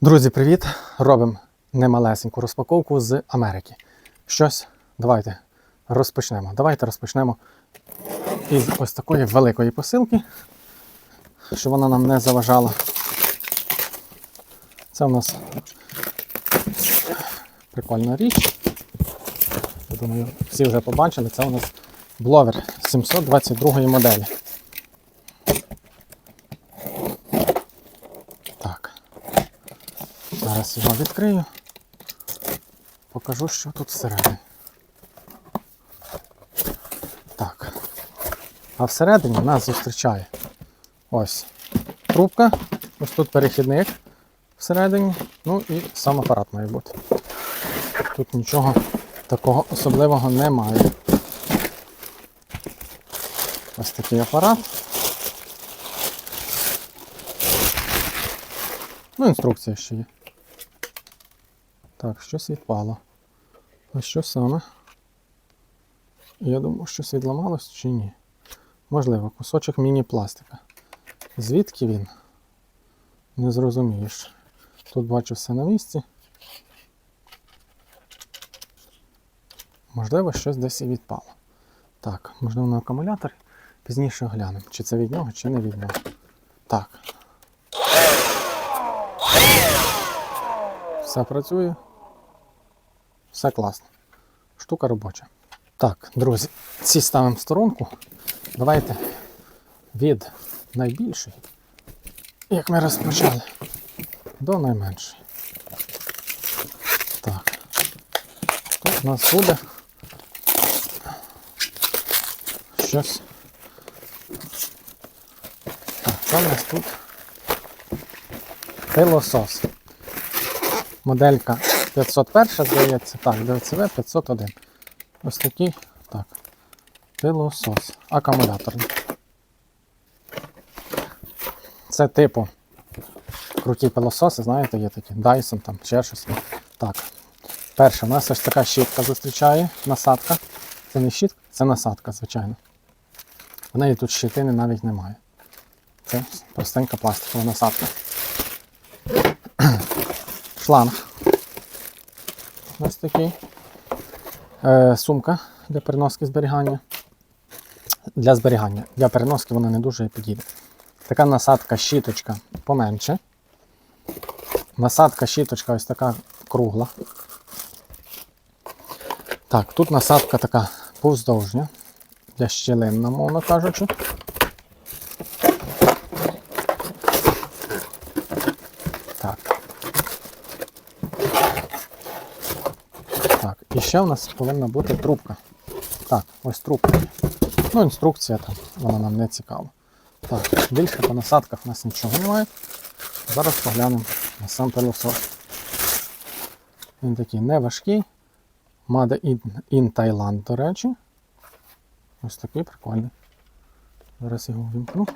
Друзі, привіт! Робимо немалесеньку розпаковку з Америки. Щось, давайте розпочнемо. Давайте розпочнемо із ось такої великої посилки, щоб вона нам не заважала. Це у нас прикольна річ. Я думаю, всі вже побачили. Це у нас бловер 722 моделі. Так. Зараз його відкрию. Покажу, що тут всередині. Так. А всередині нас зустрічає ось трубка, ось тут перехідник всередині, ну і сам апарат має бути. Тут нічого такого особливого немає. Ось такий апарат. Ну, інструкція ще є. Так, щось відпало. А що саме? Я думаю, щось відламалось чи ні. Можливо, кусочок міні-пластика. Звідки він? Не зрозумієш. Тут бачу все на місці. Можливо, щось десь і відпало. Так, можливо, на акумуляторі. Пізніше оглянемо, чи це від нього, чи не від нього. Так. Все працює. Все класно. Штука робоча. Так, друзі, ці ставимо в сторонку. Давайте від найбільшої, як ми розпочали, до найменшої. Так. Тут у нас буде щось. Так, що у нас тут? Пилосос. Моделька 501, здається, так, ДЦВ 501. Ось такий, так. Пилосос. Акумуляторний. Це типу круті пилососи, знаєте, є такі. Dyson там, ще щось. Так. Перше, у нас ось така щітка зустрічає, насадка. Це не щітка, це насадка, звичайно. В неї тут щитини навіть немає. Це простенька пластикова насадка. Шланг. Ось такий. Е, сумка для переноски зберігання. Для зберігання. Для переноски вона не дуже підійде. Така насадка щіточка поменше. Насадка щіточка ось така кругла. Так, тут насадка така повздовжня. Для щілинна, мовно кажучи. І ще в нас повинна бути трубка. Так, ось трубка. Ну, інструкція там, вона нам не цікава. Так, більше по насадках у нас нічого немає. Зараз поглянемо на сам пилосос. Він такий неважкий. Made in, in Thailand, до речі. Ось такий прикольний. Зараз його вімкну.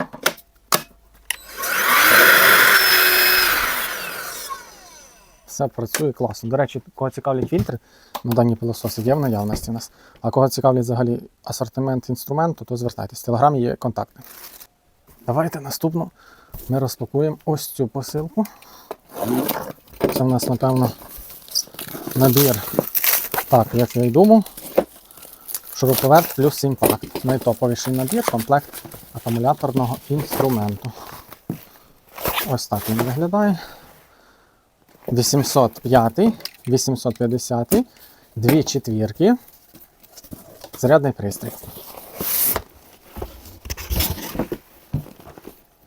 Все працює класно. До речі, кого цікавлять фільтри на дані пилососи, є в наявності у нас. А кого цікавлять взагалі асортимент інструменту, то звертайтесь. В телеграмі є контакти. Давайте наступно ми розпакуємо ось цю посилку. Це в нас, напевно, набір. Так, як я й думав. Шуруповерт плюс імпакт. Найтоповіший набір, комплект акумуляторного інструменту. Ось так він виглядає. 805, 850, дві четвірки, зарядний пристрій.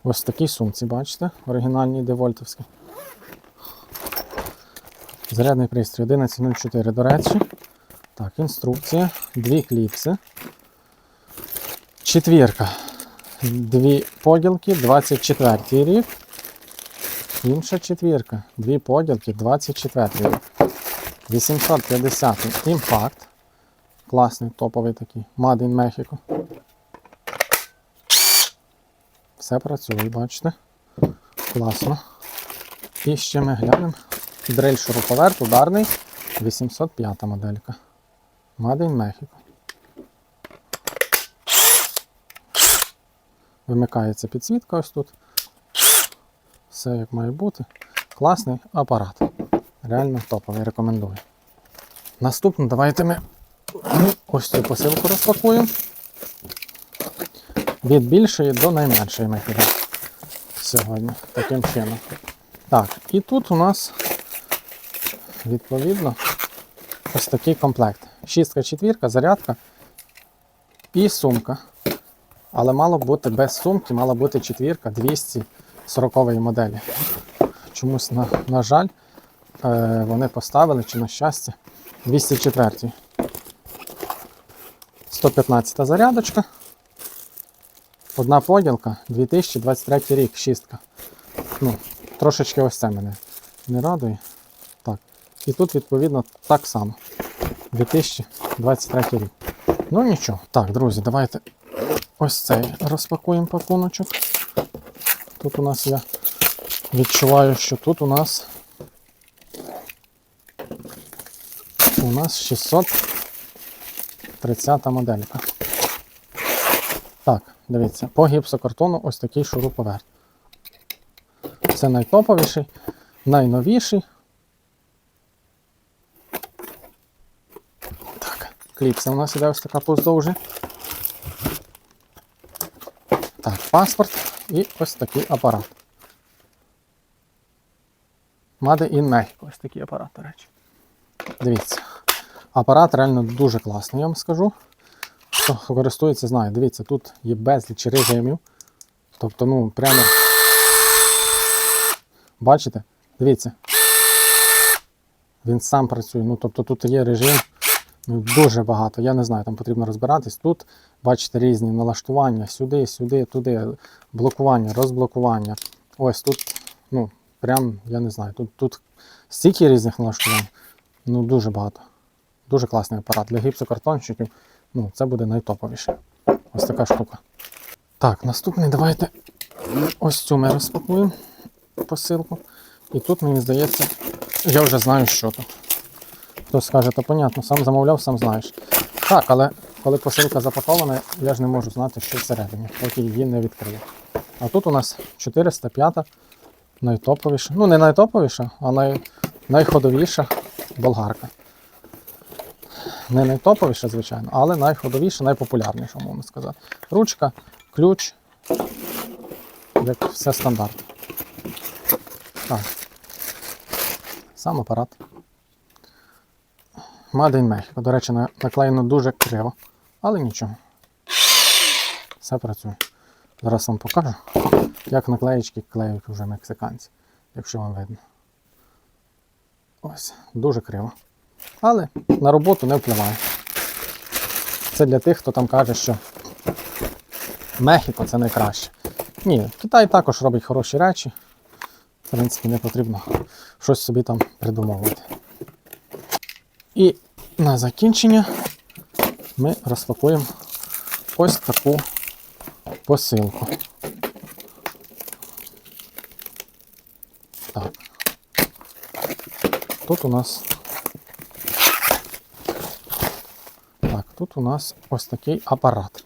Ось в такій сумці, бачите, оригінальній девольтовській. Зарядний пристрій 1104, до речі. Так, інструкція, дві кліпси. Четвірка. Дві поділки, 24 рік. Інша четвірка. Дві поділки, 24 рік. 850 імпакт. Класний, топовий такий. Made in Mexico. Все працює, бачите? Класно. І ще ми глянемо. Дрель шуруповерт ударний. 805 моделька. Made in Mexico. Вимикається підсвітка ось тут. Все як має бути. Класний апарат. Реально топовий, рекомендую. Наступно давайте ми ось цю посилку розпакуємо. Від більшої до найменшої ми підемо сьогодні. Таким чином. Так, і тут у нас відповідно ось такий комплект. Шістка, четвірка, зарядка і сумка. Але мало бути без сумки, мала бути четвірка 240 моделі. Чомусь, на, на жаль, е, вони поставили, чи на щастя, 204. 115 зарядочка. Одна поділка, 2023 рік, шістка. Ну, трошечки ось це мене не радує. Так. І тут, відповідно, так само. 2023 рік. Ну нічого. Так, друзі, давайте ось цей розпакуємо пакуночок. Тут у нас я відчуваю, що тут у нас у нас 630 моделька. Так, дивіться, по гіпсокартону ось такий шуруповерт. Це найтоповіший, найновіший. Так, кліпса у нас іде ось така поздовжі. Так, паспорт і ось такий апарат. Made in Mexico, ось такий апарат, до речі. Дивіться. Апарат реально дуже класний, я вам скажу. Хто користується, знає. Дивіться, тут є безліч режимів. Тобто, ну, прямо. Бачите? Дивіться. Він сам працює. Ну, тобто тут є режим ну, дуже багато. Я не знаю, там потрібно розбиратись. Тут, бачите, різні налаштування сюди, сюди, туди, блокування, розблокування. Ось тут, ну, прям, я не знаю, тут, тут стільки різних налаштувань. Ну, дуже багато. Дуже класний апарат. Для гіпсокартонщиків ну, це буде найтоповіше. Ось така штука. Так, наступний давайте ось цю ми розпакуємо посилку. І тут, мені здається, я вже знаю, що тут. Хтось скаже, то понятно, сам замовляв, сам знаєш. Так, але коли посилка запакована, я ж не можу знати, що всередині, поки її не відкрию. А тут у нас 405 найтоповіша. Ну, не найтоповіша, а най, найходовіша болгарка. Не найтоповіша, звичайно, але найходовіша, найпопулярніша, можна сказати. Ручка, ключ, як все стандарт. Так. Сам апарат. Made in Mexico. До речі, наклеєно дуже криво, але нічого. Все працює. Зараз вам покажу, як наклеїчки клеють вже мексиканці, якщо вам видно. Ось, дуже криво. Але на роботу не впливає. Це для тих, хто там каже, що Мехіко це найкраще. Ні, Китай також робить хороші речі. В принципі, не потрібно щось собі там придумовувати. І на закінчення ми розпакуємо ось таку посилку. Так. Тут у нас. Так, тут у нас ось такий апарат.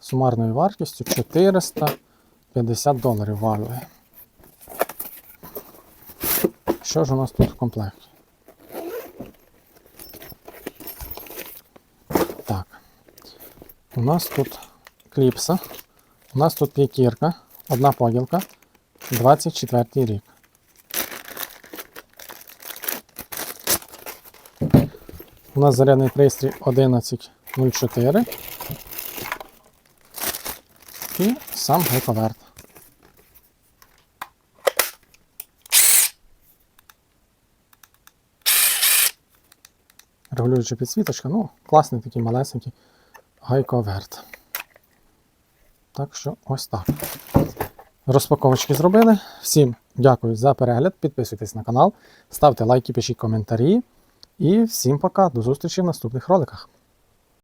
Сумарною вартістю 450 доларів валює. Що ж у нас тут в комплекті? Так. У нас тут кліпса. У нас тут п'ятірка, одна поділка, 24 рік. У нас зарядний пристрій 1104 і сам гайковерт. Регулююча підсвіточка, ну, класний такий малесенький гайковерт. Так що ось так. Розпаковочки зробили. Всім дякую за перегляд. Підписуйтесь на канал, ставте лайки, пишіть коментарі. І всім пока. До зустрічі в наступних роликах.